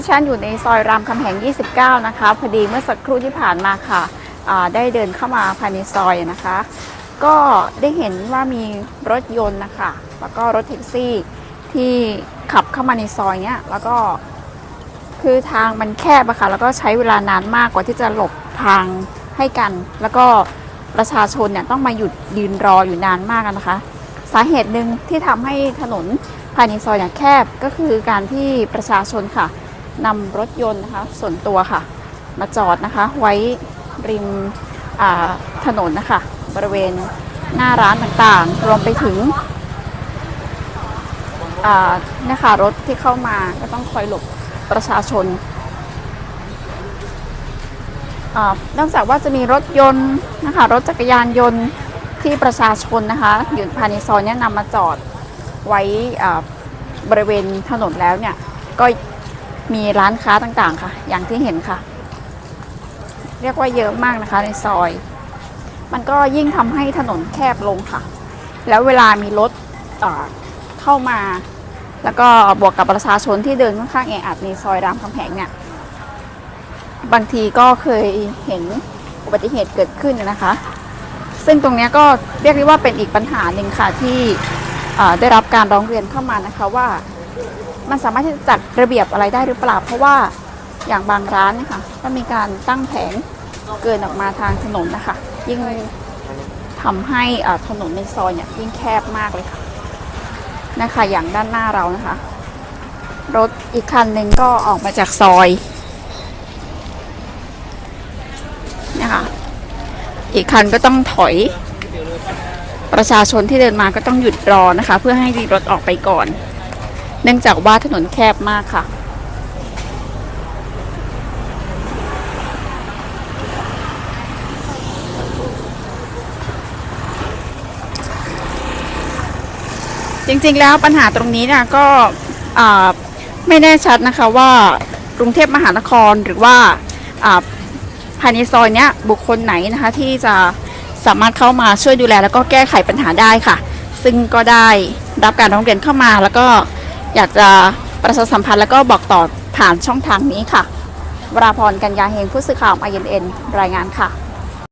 ดิฉันอยู่ในซอยรามคำแหง 29 นะคะ พอดีเมื่อสักครู่ที่ผ่านมาค่ะได้เดินเข้ามาภายในซอยนะคะ ก็ได้เห็นว่ามีรถยนต์นะคะ แล้วก็รถแท็กซี่ที่ขับเข้ามาในซอยเนี้ย แล้วก็คือทางมันแคบอะค่ะ แล้วก็ใช้เวลานานมากกว่าที่จะหลบทางให้กัน แล้วก็ประชาชนเนี่ยต้องมาหยุดยืนรออยู่นานมากนะคะ สาเหตุหนึ่งที่ทำให้ถนนภายในซอยเนี่ยแคบก็คือการที่ประชาชนค่ะ นำรถยนต์นะคะส่วนตัวค่ะ มาจอดนะคะ ไว้ริมถนนนะคะ บริเวณหน้าร้านต่างๆ รวมไปถึงนะคะรถที่เข้ามาก็ต้องคอยหลบประชาชนอนอกจากว่าจะมีรถยนต์นะคะรถจักรยานยนต์ที่ประชาชนนะคะอยู่ภายในซอยเนี้นำมาจอดไว้บริเวณถนนแล้วเนี่ยก็ มีร้านค้าต่างๆค่ะ อย่างที่เห็นค่ะ เรียกว่าเยอะมากนะคะในซอย มันก็ยิ่งทำให้ถนนแคบลงค่ะ แล้วเวลามีรถเข้ามา แล้วก็บวกกับประชาชนที่เดินค่อนข้างแออัดในซอยรามคำแหงเนี่ยบางทีก็เคยเห็นอุบัติเหตุเกิดขึ้นนะคะ ซึ่งตรงนี้ก็เรียกได้ว่าเป็นอีกปัญหาหนึ่งค่ะที่ได้รับการร้องเรียนเข้ามานะคะว่า มันสามารถที่จะจัดระเบียบอะไรได้หรือเปล่า เพราะว่าอย่างบางร้านเนะคะก็มีการตั้งแผงเกินออกมาทางถนนนะคะ ยิ่งทำให้อ่อถนนในซอยเนี่ยยิ่งแคบมากเลยค่ะนะคะอย่างด้านหน้าเรานะคะ รถอีกคันหนึ่งก็ออกมาจากซอยนะคะอีกคันก็ต้องถอย ประชาชนที่เดินมาก็ต้องหยุดรอนะคะ เพื่อให้รถออกไปก่อน เนื่องจากว่าถนนแคบมากค่ะ จริงๆแล้วปัญหาตรงนี้เนี่ยก็ไม่แน่ชัดนะคะว่ากรุงเทพมหานครหรือว่าอ่าภายในซอยเนี้ยบุคคลไหนนะคะที่จะสามารถเข้ามาช่วยดูแลแล้วก็แก้ไขปัญหาได้ค่ะ ซึ่งก็ได้รับการร้องเรียนเข้ามาแล้วก็ อยากจะประชาสัมพันธ์แล้วก็บอกต่อผ่านช่องทางนี้ค่ะวราพรกัญญาเฮงผู้สื่อข่าวไอเอ็นรายงานค่ะ